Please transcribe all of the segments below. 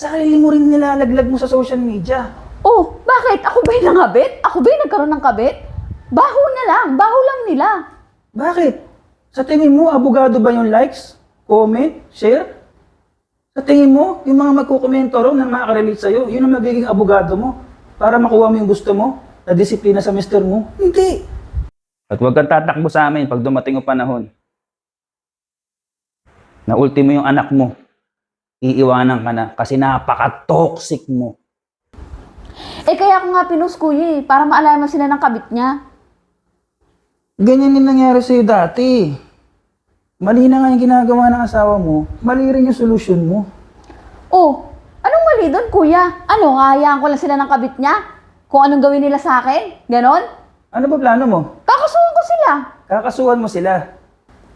Sarili mo rin nilalaglag mo sa social media. Oh, bakit? Ako ba yung nangabit? Ako ba yung nagkaroon ng kabit? Baho na lang. Baho lang nila. Bakit? Sa tingin mo, abogado ba yung likes, comment, share? Sa tingin mo, yung mga magkukomento ro na makakarelate sa'yo, yun ang magiging abogado mo para makuha mo yung gusto mo na disiplina sa mister mo? Hindi. At huwag kang tatakbo sa amin pag dumating ang panahon. Na ultimo yung anak mo, iiwanan ka na kasi napaka-toxic mo. Eh kaya ako nga pinus kuya eh, para maalaman sila ng kabit niya. Ganyan din nangyari sa'yo dati. Mali na nga yung ginagawa ng asawa mo, mali rin yung solusyon mo. Oh, anong mali doon kuya? Ano, hahayaan ko lang sila ng kabit niya? Kung anong gawin nila sa akin? Ganon? Ano ba plano mo? Kakasuhan ko sila. Kakasuhan mo sila.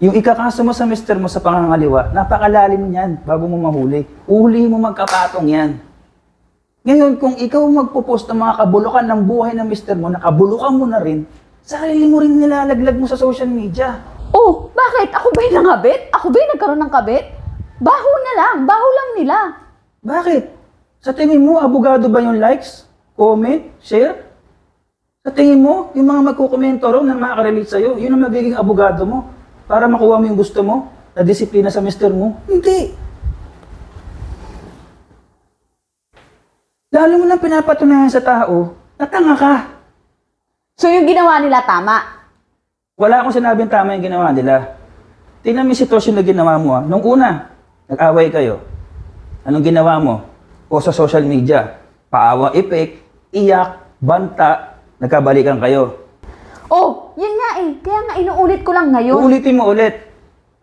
Yung ikakaso mo sa mister mo sa pangangaliwa, napakalalim niyan bago mo mahuli. Uhuli mo magkapatong yan. Ngayon, kung ikaw magpo-post ng mga kabulukan ng buhay ng mister mo, nakabulukan mo na rin, sarili mo rin nilalaglag mo sa social media. Oh, bakit? Ako ba yung nangabit? Ako ba yung nagkaroon ng kabit? Baho na lang. Baho lang nila. Bakit? Sa tingin mo, abogado ba yung likes, comment, share? Sa tingin mo, yung mga magkukomento ro na makakarelate sa'yo, yun ang magiging abogado mo para makuha mo yung gusto mo na disiplina sa mister mo? Hindi. Lalo mo lang pinapatunayan sa tao na tanga ka. So yung ginawa nila tama. Wala akong sinabing tama yung ginawa nila. Tingnan mo yung sitwasyon na ginawa mo. ah. Nung una, nag-away kayo. Anong ginawa mo? O sa social media, paawa effect, iyak, banta, nagkabalikan kayo. Eh. Kaya nga inuulit ko lang ngayon. Uulitin mo ulit.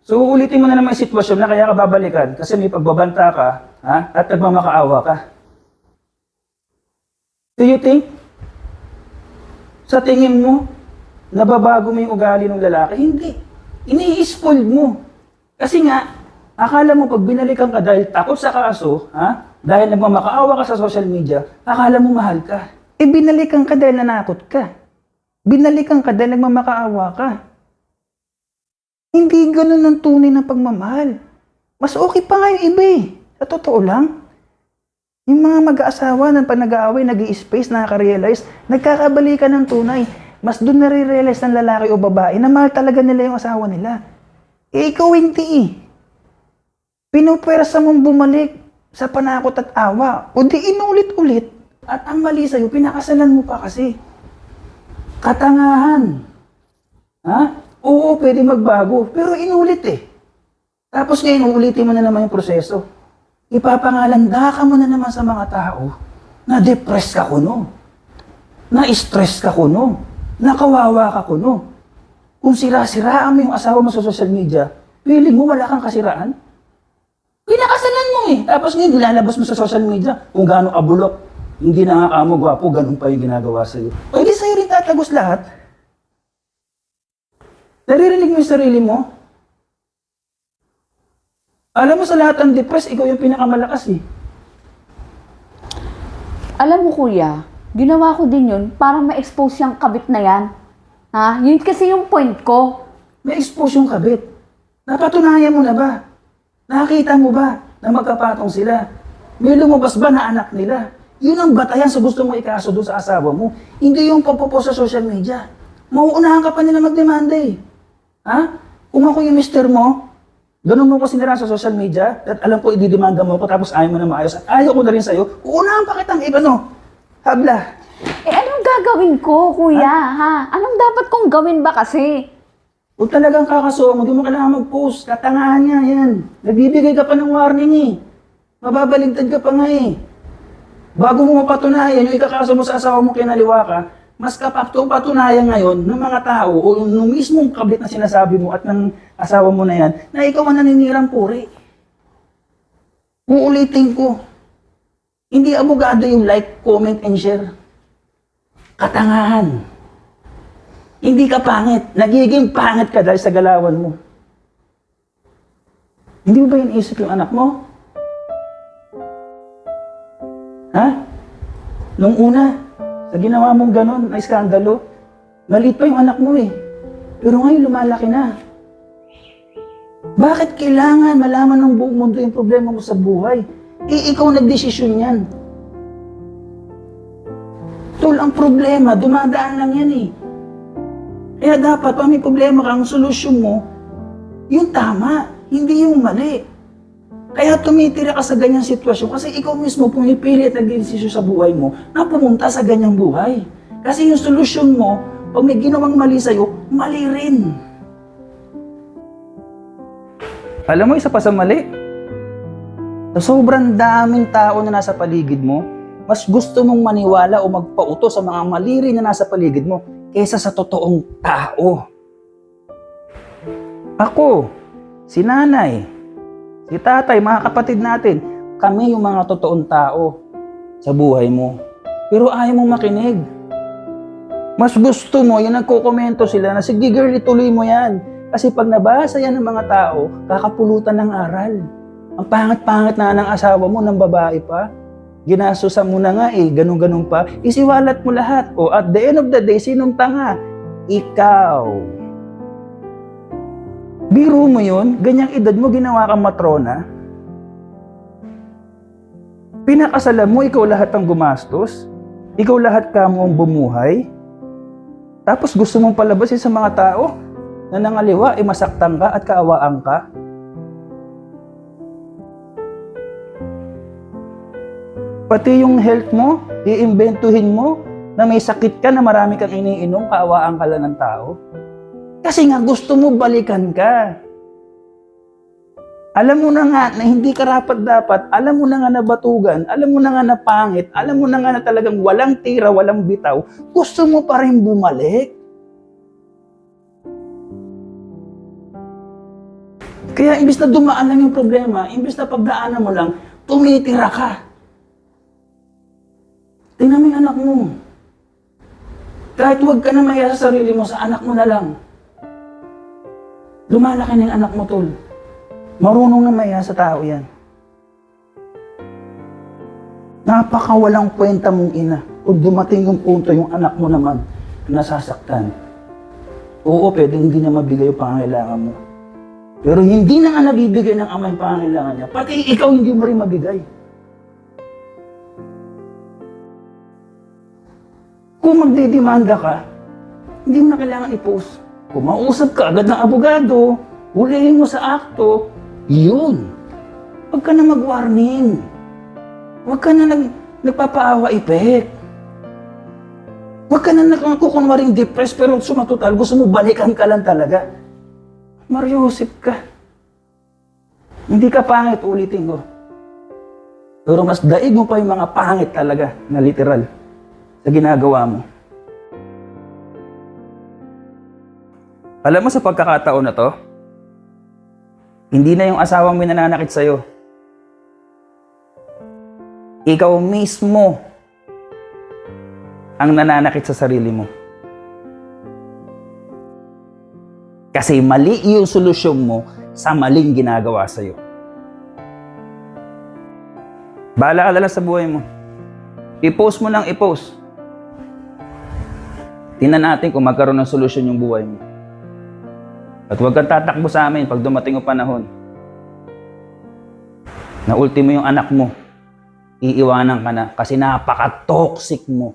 So uulitin mo na naman yung sitwasyon na kaya ka babalikan kasi may pagbabanta ka ha? at nagmamakaawa ka. Do you think? Sa tingin mo, nababago mo yung ugali ng lalaki? Hindi. Ini-spoiled mo. Kasi nga, akala mo pag binalikan ka dahil takot sa kaso, ha? dahil nagmamakaawa ka sa social media, akala mo mahal ka. Eh binalikan ka dahil nanakot ka. Binalikan ka dahil nagmamakaawa ka. Hindi ganun ang tunay ng pagmamahal. Mas okay pa nga yung iba eh. Sa totoo lang. Yung mga mag-aasawa ng pag nag-aaway, nag space nakaka-realize, nagkakabalikan ng tunay. Mas doon nare-realize ng lalaki o babae na mahal talaga nila yung asawa nila. Eh, ikaw hindi eh. Pinupwersa mong bumalik sa panakot at awa. O di inulit-ulit. At ang mali sa'yo, pinakasalan mo pa kasi. Katangahan. Ha? Oo, pwede magbago. Pero inulit eh. Tapos ngayon, uulitin mo na naman yung proseso. Ipapangalanda ka mo na naman sa mga tao na depressed ka kuno. Na stress ka kuno. Na kawawa ka kuno. Kung sira-siraan mo yung asawa mo sa social media, feeling mo wala kang kasiraan? Pinakasalan mo eh. Tapos ngayon, ilalabas mo sa social media kung gaano kabulok. Hindi na nga kamo gwapo, ganun pa yung ginagawa sa'yo. Hindi sa'yo rin tatagos lahat. Naririnig mo yung sarili mo? Alam mo sa lahat ng depressed, ikaw yung pinakamalakas eh. Alam mo kuya, ginawa ko din yun para ma-expose yung kabit na yan. Ha? Yun kasi yung point ko. May expose yung kabit. Napatunayan mo na ba? Nakita mo ba na magkapatong sila? May lumabas ba na anak nila? Yun ang batayan sa gusto mo ikaso doon sa asawa mo. Hindi yung pagpopost sa social media. Mauunahan ka pa nila magdemanda eh. Ha? Kung ako yung mister mo, ganun mo ko sinira sa social media, at alam ko ididemanda mo ko tapos ayaw mo na maayos, at ayaw ko na rin sa'yo, uunahan pa kitang iba no. Habla. Eh anong gagawin ko kuya ha? Anong dapat kong gawin ba kasi? Kung talagang kakasuhan mo, di mo kailangan mag-post. Katangahan niya yan. Nagbibigay ka pa ng warning eh. Mababaligtad ka pa nga eh. Bago mo mapatunayan, yung ikakaso mo sa asawa mo kinaliwa ka, mas kapakto patunayan ngayon ng mga tao o yung mismong kabit na sinasabi mo at ng asawa mo na yan, na ikaw ang naninirang puri. Uulitin ko. Hindi abogado yung like, comment, and share. Katangahan. Hindi ka pangit. Nagiging pangit ka dahil sa galawan mo. Hindi mo ba iniisip yung anak mo? Ha? Nung una, sa ginawa mong ganon, na iskandalo, maliit pa yung anak mo eh. Pero ngayon lumalaki na. Bakit kailangan malaman ng buong mundo yung problema mo sa buhay? Eh, ikaw nagdesisyon yan. Tol, ang problema, dumadaan lang yan eh. Kaya dapat, pag may problema ka, solusyon mo, yung tama, hindi yung mali. Kaya tumitira ka sa ganyang sitwasyon kasi ikaw mismo pumipili at nagdesisyon sa buhay mo na pumunta sa ganyang buhay. Kasi yung solusyon mo, pag may ginawang mali sa'yo, mali rin. Alam mo, isa pa sa mali, sa sobrang daming tao na nasa paligid mo, mas gusto mong maniwala o magpauto sa mga mali rin na nasa paligid mo kaysa sa totoong tao. Ako, si nanay, si tatay, mga kapatid natin, kami yung mga totoong tao sa buhay mo. Pero ayaw mo makinig. Mas gusto mo, yung nagkokomento sila na, sige girl, ituloy mo yan. Kasi pag nabasa yan ng mga tao, kakapulutan ng aral. Ang pangit-pangit na ng asawa mo, ng babae pa. Ginasusan mo na nga eh, ganun-ganun pa. Isiwalat mo lahat. O at the end of the day, sinong tanga? Ikaw. Biro mo yun, ganyang edad mo, ginawa kang matrona. Pinakasalan mo, ikaw lahat ang gumastos. Ikaw lahat ka mo ang bumuhay. Tapos gusto mong palabasin sa mga tao na nangaliwa, eh masaktan ka at kaawaan ka. Pati yung health mo, iimbentuhin mo na may sakit ka na marami kang iniinom, kaawaan ka lang ng tao. Kasi nga gusto mo balikan ka. Alam mo na nga na hindi karapat dapat, alam mo na nga na batugan, alam mo na nga na pangit, alam mo na nga na talagang walang tira, walang bitaw, gusto mo pa rin bumalik. Kaya imbis na dumaan lang yung problema, imbis na pagdaanan mo lang, tumitira ka. Tingnan mo yung anak mo. Kahit huwag ka na maya sa sarili mo, sa anak mo na lang. Lumalaki na yung anak mo, tol. Marunong na maya sa tao yan. Napakawalang kwenta mong ina. Kung dumating yung punto, yung anak mo naman, nasasaktan. Oo, pwede hindi na mabigay yung pangangailangan mo. Pero hindi na nga nabibigay ng ama yung pangangailangan niya. Pati ikaw hindi mo rin mabigay. Kung magdidemanda ka, hindi mo na kailangan i-post. Kung mausap ka agad ng abogado, hulihin mo sa akto, yun. Huwag ka na mag-warning. Huwag ka na nag, nagpapaawa effect. Huwag ka na nagkukunwaring depressed pero sumatotal, gusto mo balikan ka lang talaga. Mariusip ka. Hindi ka pangit, ulitin ko. Pero mas daig mo pa yung mga pangit talaga na literal sa ginagawa mo. Alam mo sa pagkakataon na to, hindi na yung asawang may nananakit sa'yo. Ikaw mismo ang nananakit sa sarili mo. Kasi mali yung solusyon mo sa maling ginagawa sa'yo. Bahala ka lang sa buhay mo. I-post mo lang i-post. Tingnan natin kung magkaroon ng solusyon yung buhay mo. At huwag kang tatakbo sa amin pag dumating ang panahon. Na ultimo yung anak mo, iiwanan ka na kasi napaka-toxic mo.